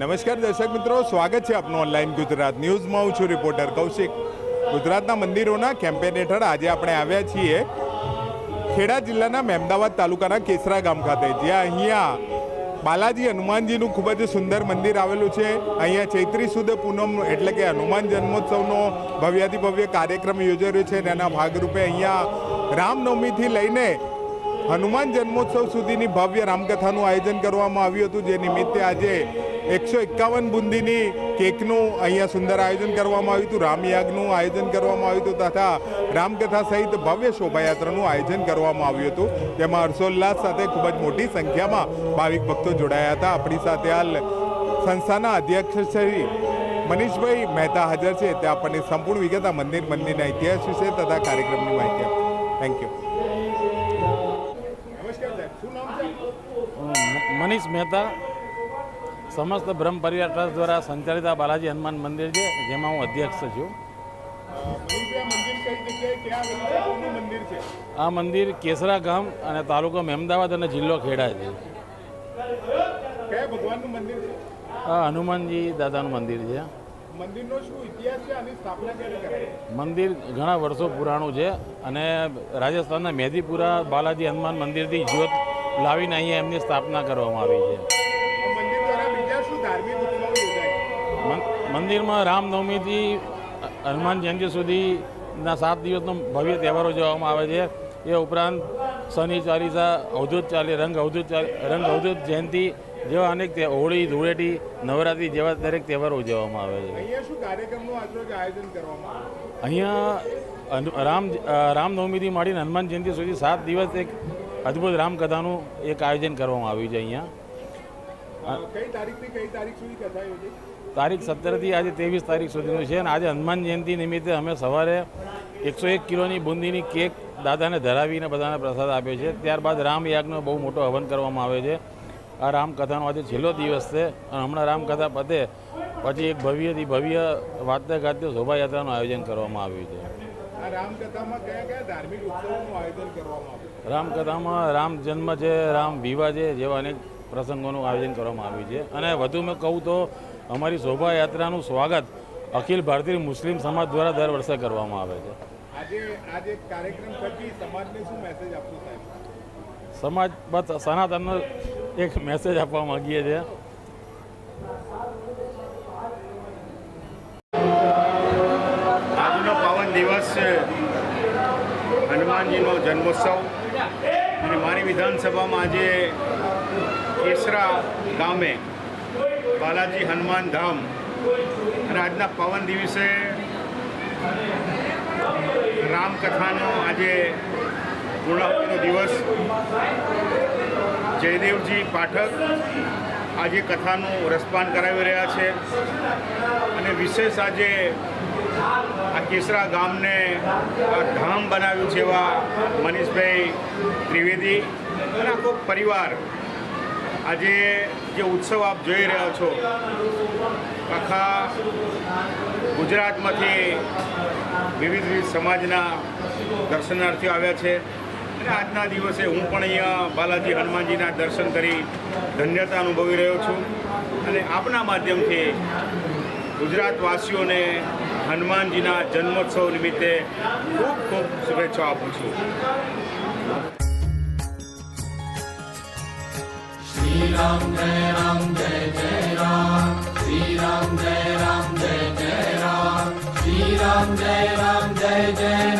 નમસ્કાર દર્શક મિત્રો, સ્વાગત છે આપનું ઓનલાઈન ગુજરાત ન્યૂઝમાં. હું છું રિપોર્ટર કૌશિક. ગુજરાતના મંદિરોના કેમ્પેન હેઠળ આજે આપણે આવ્યા છીએ ખેડા જિલ્લાના મહેમદાવાદ તાલુકાના કેસરા ગામ ખાતે, જ્યાં અહીંયા બાલાજી હનુમાનજીનું ખૂબ જ સુંદર મંદિર આવેલું છે. અહીંયા ચૈત્રી સુદ પૂનમ એટલે કે હનુમાન જન્મોત્સવનો ભવ્યાતિભવ્ય કાર્યક્રમ યોજાયો છે અને એના ભાગરૂપે અહીંયા રામનવમીથી લઈને હનુમાન જન્મોત્સવ સુધીની ભવ્ય રામકથાનું આયોજન કરવામાં આવ્યું હતું. જે નિમિત્તે આજે એકસો એકાવન બુંદીની કેકનું અહીંયા સુંદર આયોજન કરવામાં આવ્યું હતું. રામયાગનું આયોજન કરવામાં આવ્યું હતું તથા રામકથા સહિત ભવ્ય શોભાયાત્રાનું આયોજન કરવામાં આવ્યું હતું. તેમાં હર્ષોલ્લાસ સાથે ખૂબ જ મોટી સંખ્યામાં ભાવિક ભક્તો જોડાયા હતા. આપણી સાથે હાલ સંસ્થાના અધ્યક્ષ શ્રી મનીષભાઈ મહેતા હાજર છે. તે આપણને સંપૂર્ણ વિગત આ મંદિર મંદિરના ઇતિહાસ વિશે તથા કાર્યક્રમની માહિતી આપશે થેન્ક યુ મનીષ મહેતા સમસ્ત બ્રહ્મ પરિવાર ટ્રસ્ટ દ્વારા સંચાલિત આ બાલાજી હનુમાન મંદિર છે, જેમાં હું અધ્યક્ષ છું. આ મંદિર કેસરા ગામ અને તાલુકો મહેમદાવાદ અને જિલ્લો ખેડા છે. આ હનુમાનજી દાદાનું મંદિર છે. મંદિર ઘણા વર્ષો પુરાણું છે અને રાજસ્થાનના મેદીપુરા બાલાજી હનુમાન મંદિરથી જ્યોત લાવીને અહીંયા એમની સ્થાપના કરવામાં આવી છે. ધાર્મિક ઉત્સવો યોજાય મંદિરમાં રામનવમીથી હનુમાન જયંતિ સુધીના સાત દિવસનો ભવ્ય તહેવારો ઉજવવામાં આવે છે. એ ઉપરાંત શનિ ચાલીસા અવધૂત ચાલી રંગ અવધૂત ચાલી રંગ અવધૂત જયંતિ જેવા અનેક હોળી ધૂળેટી નવરાત્રી જેવા દરેક તહેવારો ઉજવવામાં આવે છે. અહીંયા રામ રામનવમીથી માંડીને હનુમાન જયંતિ સુધી સાત દિવસ એક અદ્ભુત રામકથાનું એક આયોજન કરવામાં આવ્યું છે અહીંયા. તારીખ સત્તરથી આજે ત્રેવીસ તારીખ સુધીનું છે અને આજે હનુમાન જયંતિ નિમિત્તે અમે સવારે એકસો એક કિલોની બુંદીની કેક દાદાને ધરાવીને બધાને પ્રસાદ આપ્યો છે. ત્યારબાદ રામયાગનો બહુ મોટો હવન કરવામાં આવે છે. આ રામકથાનો આજે છેલ્લો દિવસ છે અને હમણાં રામકથા પતે પછી એક ભવ્યથી ભવ્ય વાતે ગાત્ય શોભાયાત્રાનું આયોજન કરવામાં આવ્યું છે. રામકથામાં કયા કયા ધાર્મિક ઉત્સવોનું આયોજન કરવામાં આવ્યું? રામકથામાં રામ જન્મ છે રામ વિવાહ છે જેવા અનેક પ્રસંગોનું આયોજન કરવામાં આવ્યું છે. અને વધુ મેં કહું તો અમારી શોભાયાત્રાનું સ્વાગત અખિલ ભારતીય મુસ્લિમ સમાજ દ્વારા દર વર્ષે કરવામાં આવે છે. આજે આજે કાર્યક્રમ થકી સમાજને શું મેસેજ આપશો સાહેબ? સમાજ બસ સનાતનનો એક મેસેજ આપવા માગીએ છીએ. આજનો પાવન દિવસ છે. હનુમાનજીનો જન્મોત્સવ. અને મારી વિધાનસભામાં આજે કેસરા ગામે બાલાજી હનુમાન ધામ અને આજના પાવન દિવસે રામકથાનો આજે પૂર્ણાહુતિનો દિવસ. જયદેવજી પાઠક આજે કથાનું રસપાન કરાવી રહ્યા છે અને વિશેષ આજે આ કેસરા ગામને ધામ બનાવ્યું છે એવા મનીષભાઈ ત્રિવેદી અને આખો પરિવાર આજે જે ઉત્સવ આપ જોઈ રહ્યા છો, આખા ગુજરાતમાંથી વિવિધ વિવિધ સમાજના દર્શનાર્થીઓ આવ્યા છે. અને આજના દિવસે હું પણ અહીંયા બાલાજી હનુમાનજીના દર્શન કરી ધન્યતા અનુભવી રહ્યો છું. અને આપના માધ્યમથી ગુજરાતવાસીઓને હનુમાનજીના જન્મોત્સવ નિમિત્તે ખૂબ ખૂબ શુભેચ્છાઓ આપું છું. Jai Ram Jai Jai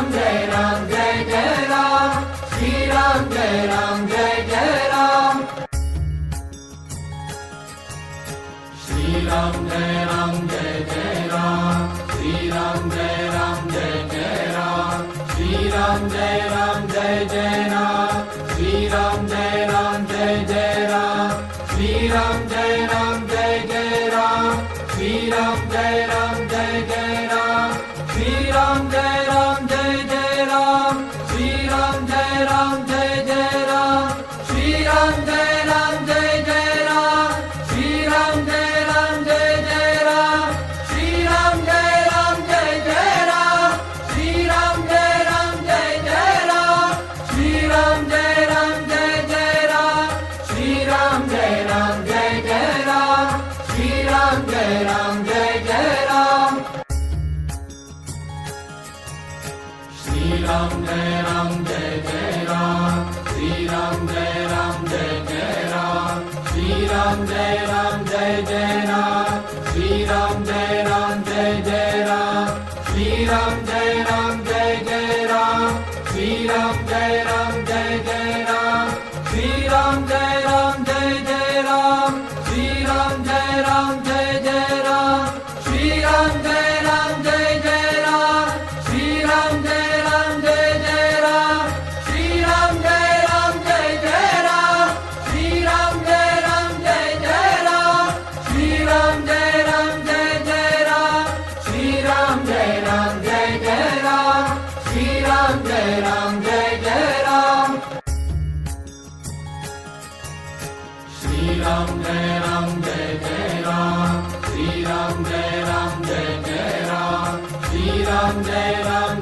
Ram Jai Ram. Jai Jai Ram Ram Jai Ram. Ram Ram Ram Ram Ram. Ram Ram Ram Jai Ram. Jai Jai Ram. Ram Jai Ram Ram Ram Jai Ram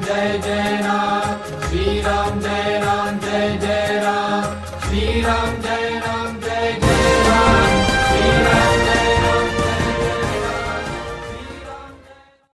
Jai Jai